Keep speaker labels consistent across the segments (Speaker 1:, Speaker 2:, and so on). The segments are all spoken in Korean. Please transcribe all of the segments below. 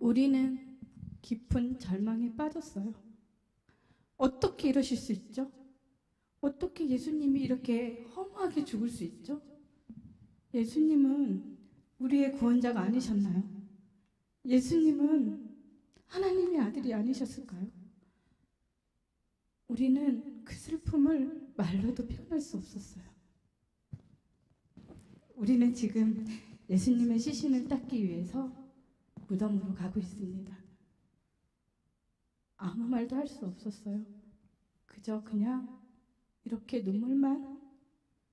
Speaker 1: 우리는 깊은 절망에 빠졌어요. 어떻게 이러실 수 있죠? 어떻게 예수님이 이렇게 허무하게 죽을 수 있죠? 예수님은 우리의 구원자가 아니셨나요? 예수님은 하나님의 아들이 아니셨을까요? 우리는 그 슬픔을 말로도 표현할 수 없었어요. 우리는 지금 예수님의 시신을 닦기 위해서 무덤으로 가고 있습니다. 아무 말도 할 수 없었어요. 그저 그냥 이렇게 눈물만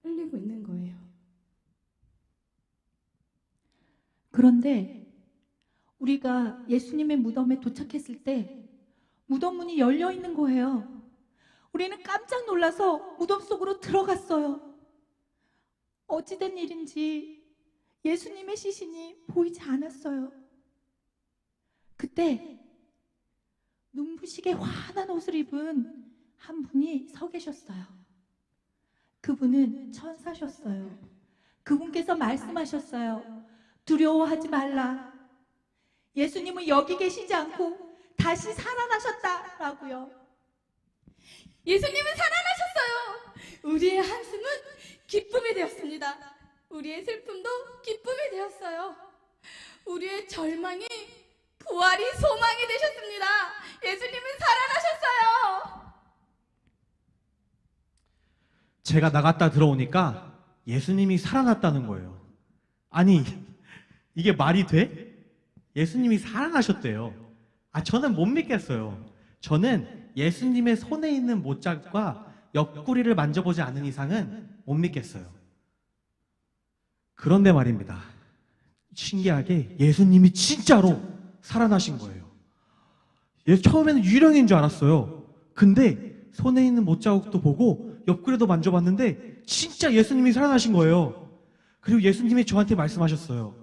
Speaker 1: 흘리고 있는 거예요.
Speaker 2: 그런데 우리가 예수님의 무덤에 도착했을 때 무덤 문이 열려 있는 거예요. 우리는 깜짝 놀라서 무덤 속으로 들어갔어요. 어찌된 일인지 예수님의 시신이 보이지 않았어요. 그때 눈부시게 환한 옷을 입은 한 분이 서 계셨어요. 그분은 천사셨어요. 그분께서 말씀하셨어요. 두려워하지 말라. 예수님은 여기 계시지 않고 다시 살아나셨다라고요.
Speaker 1: 예수님은 살아나셨어요. 우리의 한숨은 기쁨이 되었습니다. 우리의 슬픔도 기쁨이 되었어요. 우리의 절망이 부활이 소망이 되셨습니다. 예수님은 살아나셨어요.
Speaker 3: 제가 나갔다 들어오니까 예수님이 살아났다는 거예요. 아니, 이게 말이 돼? 예수님이 살아나셨대요. 아, 저는 못 믿겠어요. 저는 예수님의 손에 있는 못자국과 옆구리를 만져보지 않은 이상은 못 믿겠어요. 그런데 말입니다. 신기하게 예수님이 진짜로 살아나신 거예요. 예, 처음에는 유령인 줄 알았어요. 근데 손에 있는 못자국도 보고 옆구리도 만져봤는데 진짜 예수님이 살아나신 거예요. 그리고 예수님이 저한테 말씀하셨어요.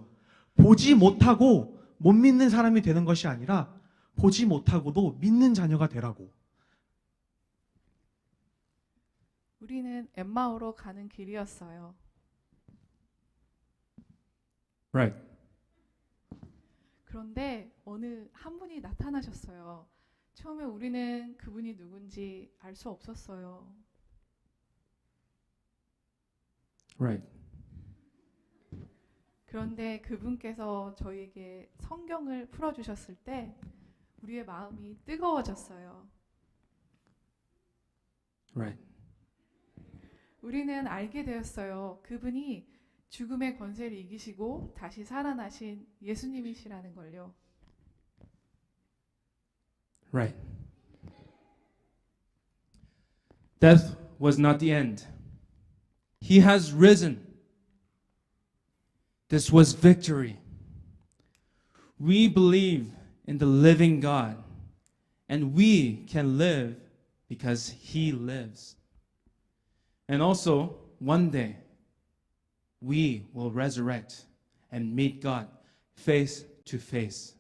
Speaker 3: 보지 못하고 못 믿는 사람이 되는 것이 아니라 보지 못하고도 믿는 자녀가 되라고.
Speaker 4: 우리는 엠마오로 가는 길이었어요.
Speaker 5: Right.
Speaker 4: 그런데 어느 한 분이 나타나셨어요. 처음에 우리는 그분이 누군지 알 수 없었어요.
Speaker 5: Right.
Speaker 4: 그런데 그분께서 저희에게 성경을 풀어주셨을 때 우리의 마음이 뜨거워졌어요.
Speaker 5: Right.
Speaker 4: 우리는 알게 되었어요. 그분이 죽음의 권세를 이기시고 다시 살아나신 예수님이시라는 걸요.
Speaker 5: Right. Death was not the end. He has risen. This was victory. We believe in the living God, and we can live because He lives. And also, one day, we will resurrect and meet God face to face.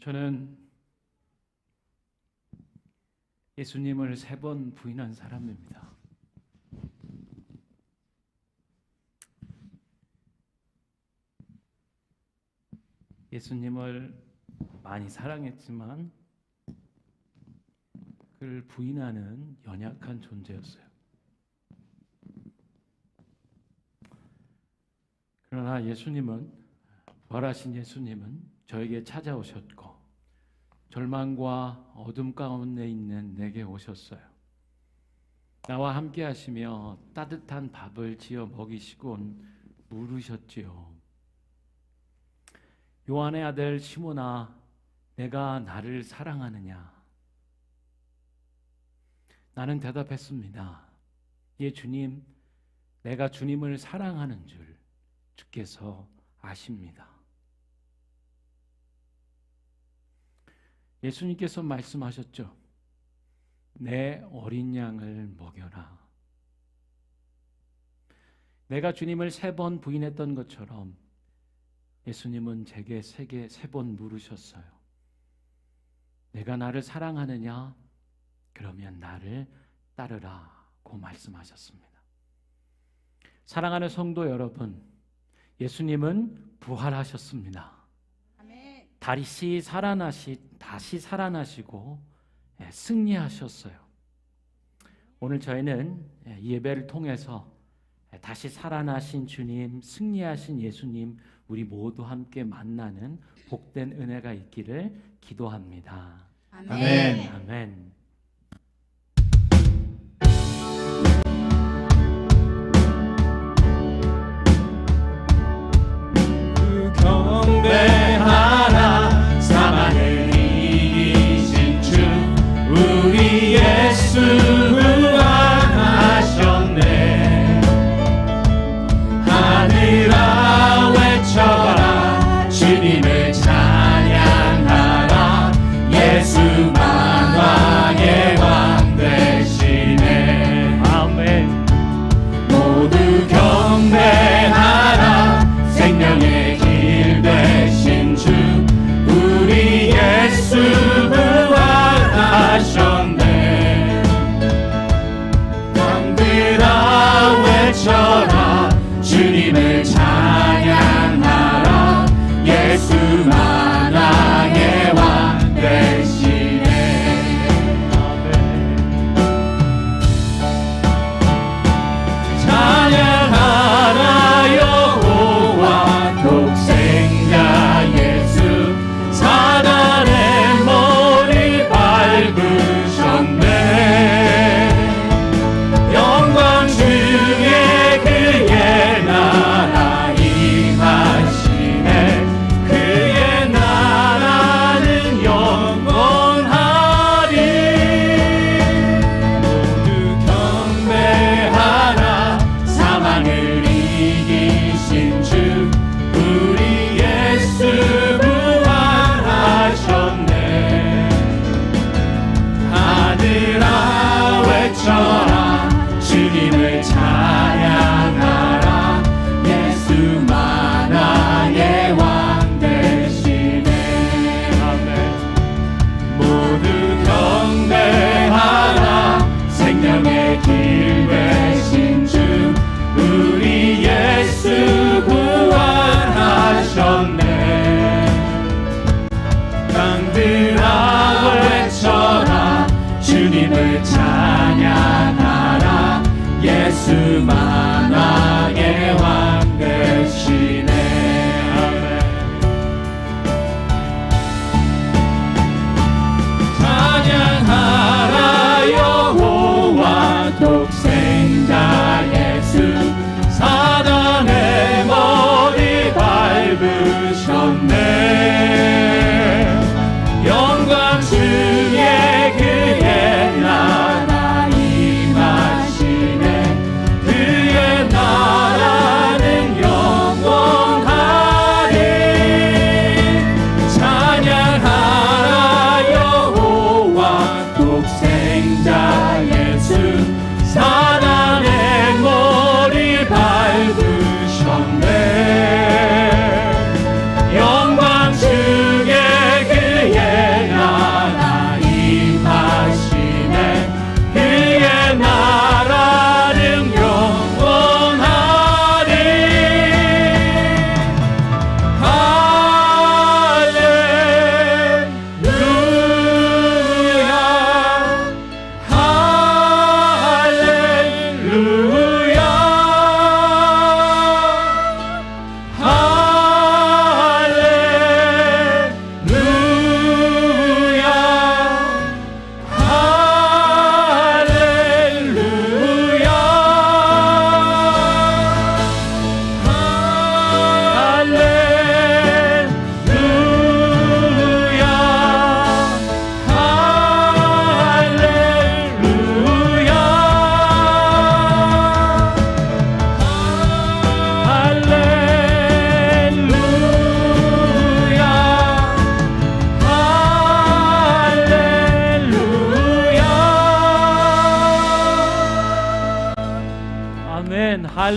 Speaker 6: 저는 예수님을 세 번 부인한 사람입니다. 예수님을 많이 사랑했지만 그를 부인하는 연약한 존재였어요. 그러나 예수님은 부활하신 예수님은 저에게 찾아오셨고 절망과 어둠 가운데 있는 내게 오셨어요. 나와 함께 하시며 따뜻한 밥을 지어 먹이시곤 물으셨지요. 요한의 아들 시모나 내가 나를 사랑하느냐? 나는 대답했습니다. 예 주님 내가 주님을 사랑하는 줄 주께서 아십니다. 예수님께서 말씀하셨죠. 내 어린 양을 먹여라. 내가 주님을 세 번 부인했던 것처럼 예수님은 제게 세게 세 번 물으셨어요. 내가 나를 사랑하느냐? 그러면 나를 따르라고 말씀하셨습니다. 사랑하는 성도 여러분, 예수님은 부활하셨습니다. 다시 살아나시 다시 살아나시고 예, 승리하셨어요. 오늘 저희는 예, 이 예배를 통해서 예, 다시 살아나신 주님, 승리하신 예수님 우리 모두 함께 만나는 복된 은혜가 있기를 기도합니다.
Speaker 5: 아멘.
Speaker 6: 아멘.
Speaker 5: 경배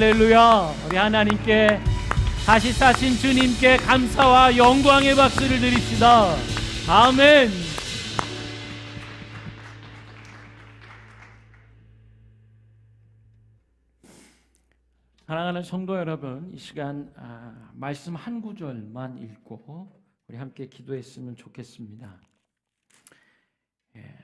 Speaker 5: 할렐루야.
Speaker 6: 우리 하나님께 다시 사신 주님께 감사와 영광의 박수를 드립시다. 아멘. 사랑하는 성도 여러분, 이 시간 아, 말씀 한 구절만 읽고 우리 함께 기도했으면 좋겠습니다. 예,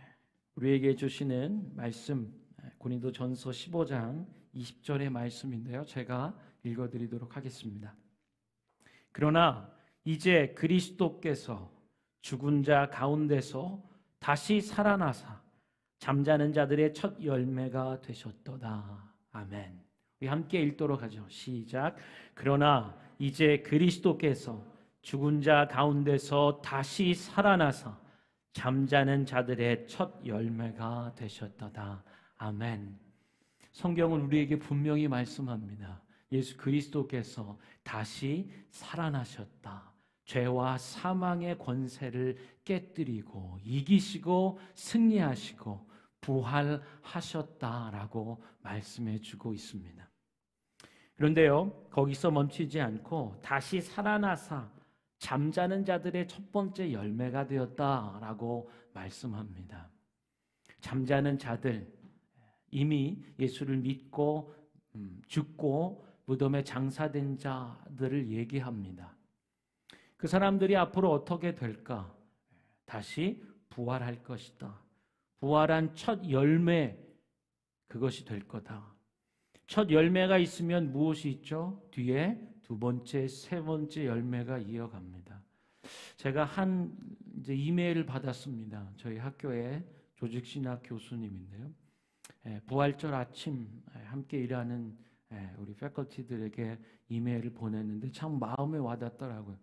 Speaker 6: 우리에게 주시는 말씀 고린도 전서 15장 20절의 말씀인데요. 제가 읽어 드리도록 하겠습니다. 그러나 이제 그리스도께서 죽은 자 가운데서 다시 살아나사 잠자는 자들의 첫 열매가 되셨도다. 아멘. 우리 함께 읽도록 하죠. 시작. 그러나 이제 그리스도께서 죽은 자 가운데서 다시 살아나사 잠자는 자들의 첫 열매가 되셨도다. 아멘. 성경은 우리에게 분명히 말씀합니다. 예수 그리스도께서 다시 살아나셨다. 죄와 사망의 권세를 깨뜨리고 이기시고 승리하시고 부활하셨다라고 말씀해 주고 있습니다. 그런데요, 거기서 멈추지 않고 다시 살아나사 잠자는 자들의 첫 번째 열매가 되었다라고 말씀합니다. 잠자는 자들, 이미 예수를 믿고 음, 죽고 무덤에 장사된 자들을 얘기합니다. 그 사람들이 앞으로 어떻게 될까? 다시 부활할 것이다. 부활한 첫 열매 그것이 될 거다. 첫 열매가 있으면 무엇이 있죠? 뒤에 두 번째, 세 번째 열매가 이어갑니다. 제가 한 이메일을 받았습니다. 저희 학교의 조직신학 교수님인데요. 예, 부활절 아침 예, 함께 일하는 예, 우리 패컬티들에게 이메일을 보냈는데 참 마음에 와닿더라고요.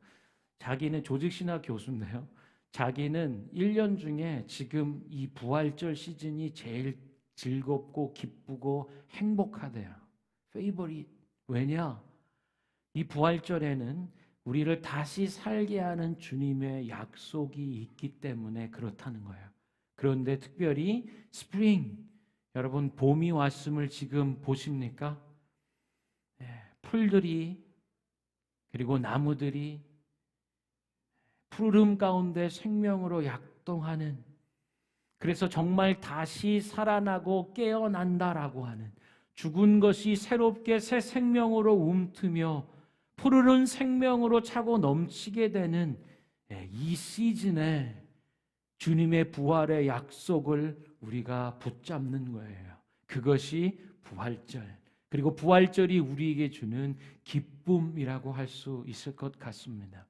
Speaker 6: 자기는 조직신학 교수인데요. 자기는 1년 중에 지금 이 부활절 시즌이 제일 즐겁고 기쁘고 행복하대요. 페이버릿. 왜냐? 이 부활절에는 우리를 다시 살게 하는 주님의 약속이 있기 때문에 그렇다는 거예요. 그런데 특별히 스프링 여러분 봄이 왔음을 지금 보십니까? 예, 풀들이 그리고 나무들이 푸르름 가운데 생명으로 약동하는 그래서 정말 다시 살아나고 깨어난다라고 하는 죽은 것이 새롭게 새 생명으로 움트며 푸르른 생명으로 차고 넘치게 되는 예, 이 시즌에 주님의 부활의 약속을 우리가 붙잡는 거예요. 그것이 부활절. 그리고 부활절이 우리에게 주는 기쁨이라고 할 수 있을 것 같습니다.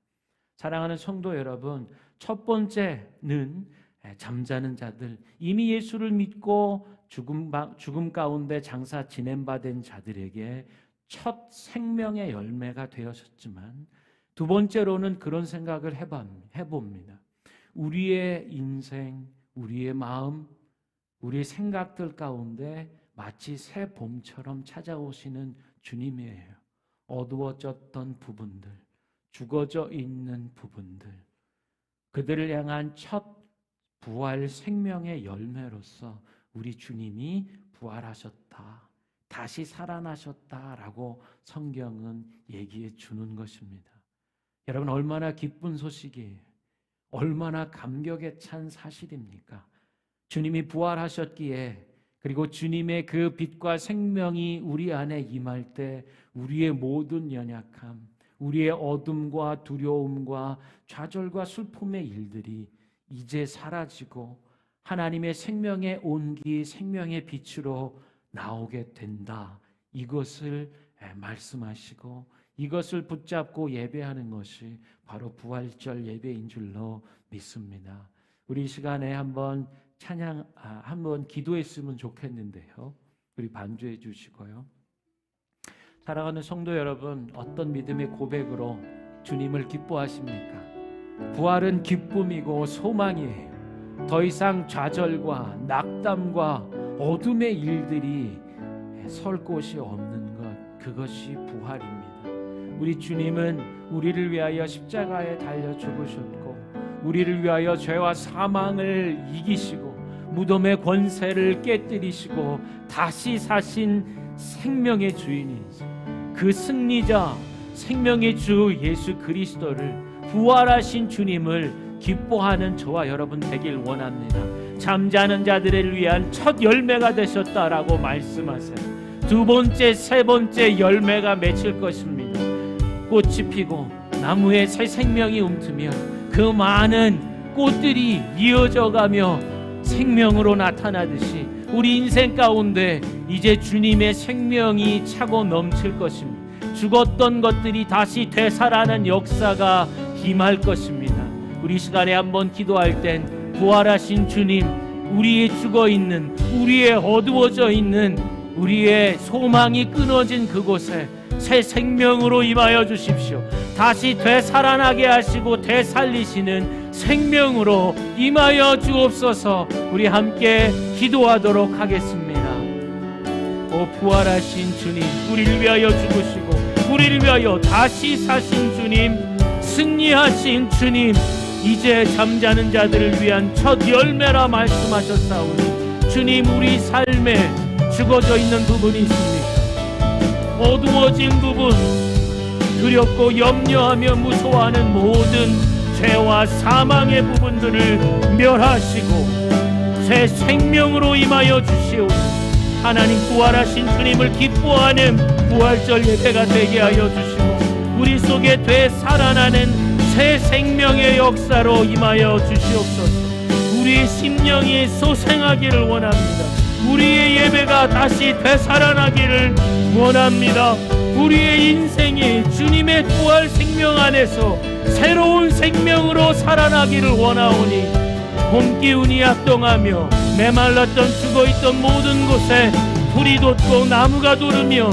Speaker 6: 사랑하는 성도 여러분, 첫 번째는 잠자는 자들, 이미 예수를 믿고 죽음, 죽음 가운데 장사 지낸 바된 자들에게 첫 생명의 열매가 되었었지만 두 번째로는 그런 생각을 해봅니다. 우리의 인생, 우리의 마음, 우리의 생각들 가운데 마치 새 봄처럼 찾아오시는 주님이에요. 어두워졌던 부분들, 죽어져 있는 부분들, 그들을 향한 첫 부활 생명의 열매로서 우리 주님이 부활하셨다. 다시 살아나셨다라고 성경은 얘기해 주는 것입니다. 여러분 얼마나 기쁜 소식이에요. 얼마나 감격에 찬 사실입니까? 주님이 부활하셨기에 그리고 주님의 그 빛과 생명이 우리 안에 임할 때 우리의 모든 연약함, 우리의 어둠과 두려움과 좌절과 슬픔의 일들이 이제 사라지고 하나님의 생명의 온기, 생명의 빛으로 나오게 된다. 이것을 말씀하시고 이것을 붙잡고 예배하는 것이 바로 부활절 예배인 줄로 믿습니다. 우리 시간에 한번 찬양 아, 한번 기도했으면 좋겠는데요. 우리 반주해 주시고요. 사랑하는 성도 여러분, 어떤 믿음의 고백으로 주님을 기뻐하십니까? 부활은 기쁨이고 소망이에요. 더 이상 좌절과 낙담과 어둠의 일들이 설 곳이 없는 것, 그것이 부활입니다. 우리 주님은 우리를 위하여 십자가에 달려 죽으셨고, 우리를 위하여 죄와 사망을 이기시고, 무덤의 권세를 깨뜨리시고, 다시 사신 생명의 주인이시 그 승리자 생명의 주 예수 그리스도를 부활하신 주님을 기뻐하는 저와 여러분 되길 원합니다. 잠자는 자들을 위한 첫 열매가 되셨다라고 말씀하세요. 두 번째, 세 번째 열매가 맺힐 것입니다. 꽃이 피고 나무에 새 생명이 움트면 그 많은 꽃들이 이어져 가며 생명으로 나타나듯이 우리 인생 가운데 이제 주님의 생명이 차고 넘칠 것입니다. 죽었던 것들이 다시 되살아나는 역사가 임할 것입니다. 우리 시간에 한번 기도할 땐 부활하신 주님, 우리의 죽어 있는, 우리의 어두워져 있는, 우리의 소망이 끊어진 그곳에 새 생명으로 임하여 주십시오. 다시 되살아나게 하시고 되살리시는 생명으로 임하여 주옵소서. 우리 함께 기도하도록 하겠습니다. 오 부활하신 주님, 우리를 위하여 죽으시고 우리를 위하여 다시 사신 주님, 승리하신 주님, 이제 잠자는 자들을 위한 첫 열매라 말씀하셨사오니 주님 우리 삶에 죽어져 있는 부분이 있습니까? 어두워진 부분, 두렵고 염려하며 무서워하는 모든 죄와 사망의 부분들을 멸하시고 새 생명으로 임하여 주시오니 하나님 부활하신 주님을 기뻐하는 부활절 예배가 되게 하여 주시고 우리 속에 되 살아나는 새 생명의 역사로 임하여 주시옵소서. 우리의 심령이 소생하기를 원합니다. 우리의 예배가 다시 되살아나기를 원합니다 우리의 인생이 주님의 부활 생명 안에서 새로운 생명으로 살아나기를 원하오니 봄 기운이 악동하며 메말랐던 죽어있던 모든 곳에 불이 돋고 나무가 도르며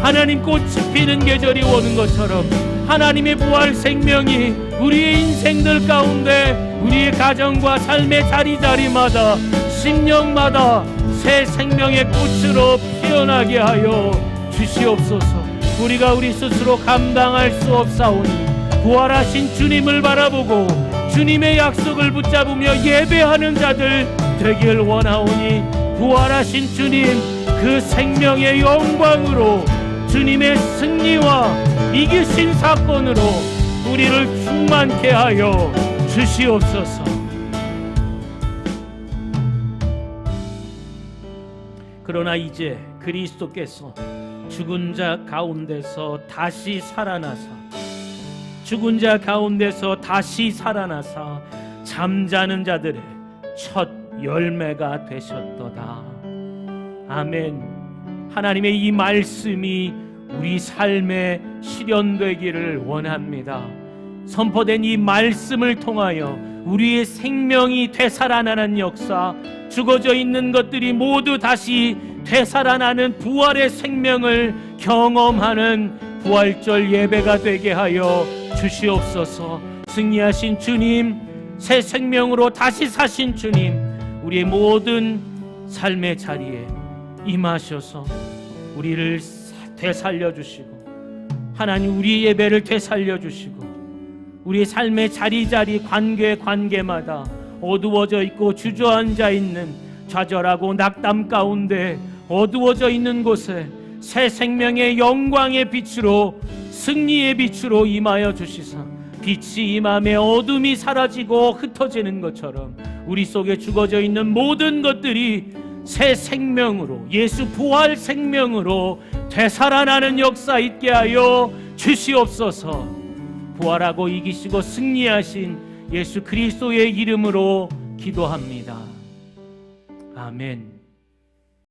Speaker 6: 하나님 꽃이 피는 계절이 오는 것처럼 하나님의 부활 생명이 우리의 인생들 가운데 우리의 가정과 삶의 자리자리마다 심령마다 새 생명의 꽃으로 피어나게 하여 주시옵소서 우리가 우리 스스로 감당할 수 없사오니 부활하신 주님을 바라보고 주님의 약속을 붙잡으며 예배하는 자들 되길 원하오니 부활하신 주님 그 생명의 영광으로 주님의 승리와 이기신 사건으로 우리를 충만케 하여 주시옵소서. 그러나 이제 그리스도께서 죽은 자 가운데서 다시 살아나사 죽은 자 가운데서 다시 살아나사 잠자는 자들의 첫 열매가 되셨도다. 아멘. 하나님의 이 말씀이 우리 삶에 실현되기를 원합니다. 선포된 이 말씀을 통하여 우리의 생명이 되살아나는 역사, 죽어져 있는 것들이 모두 다시 되살아나는 부활의 생명을 경험하는 부활절 예배가 되게 하여 주시옵소서. 승리하신 주님, 새 생명으로 다시 사신 주님, 우리의 모든 삶의 자리에 임하셔서 우리를 되살려 주시고 하나님 우리 예배를 되살려 주시고 우리 삶의 자리자리 관계 관계마다 어두워져 있고 주저앉아 있는 좌절하고 낙담 가운데 어두워져 있는 곳에 새 생명의 영광의 빛으로 승리의 빛으로 임하여 주시사 빛이 임함에 어둠이 사라지고 흩어지는 것처럼 우리 속에 죽어져 있는 모든 것들이 새 생명으로 예수 부활 생명으로 되살아나는 역사 있게 하여 주시옵소서. 부활하고 이기시고 승리하신 예수 그리스도의 이름으로 기도합니다. 아멘.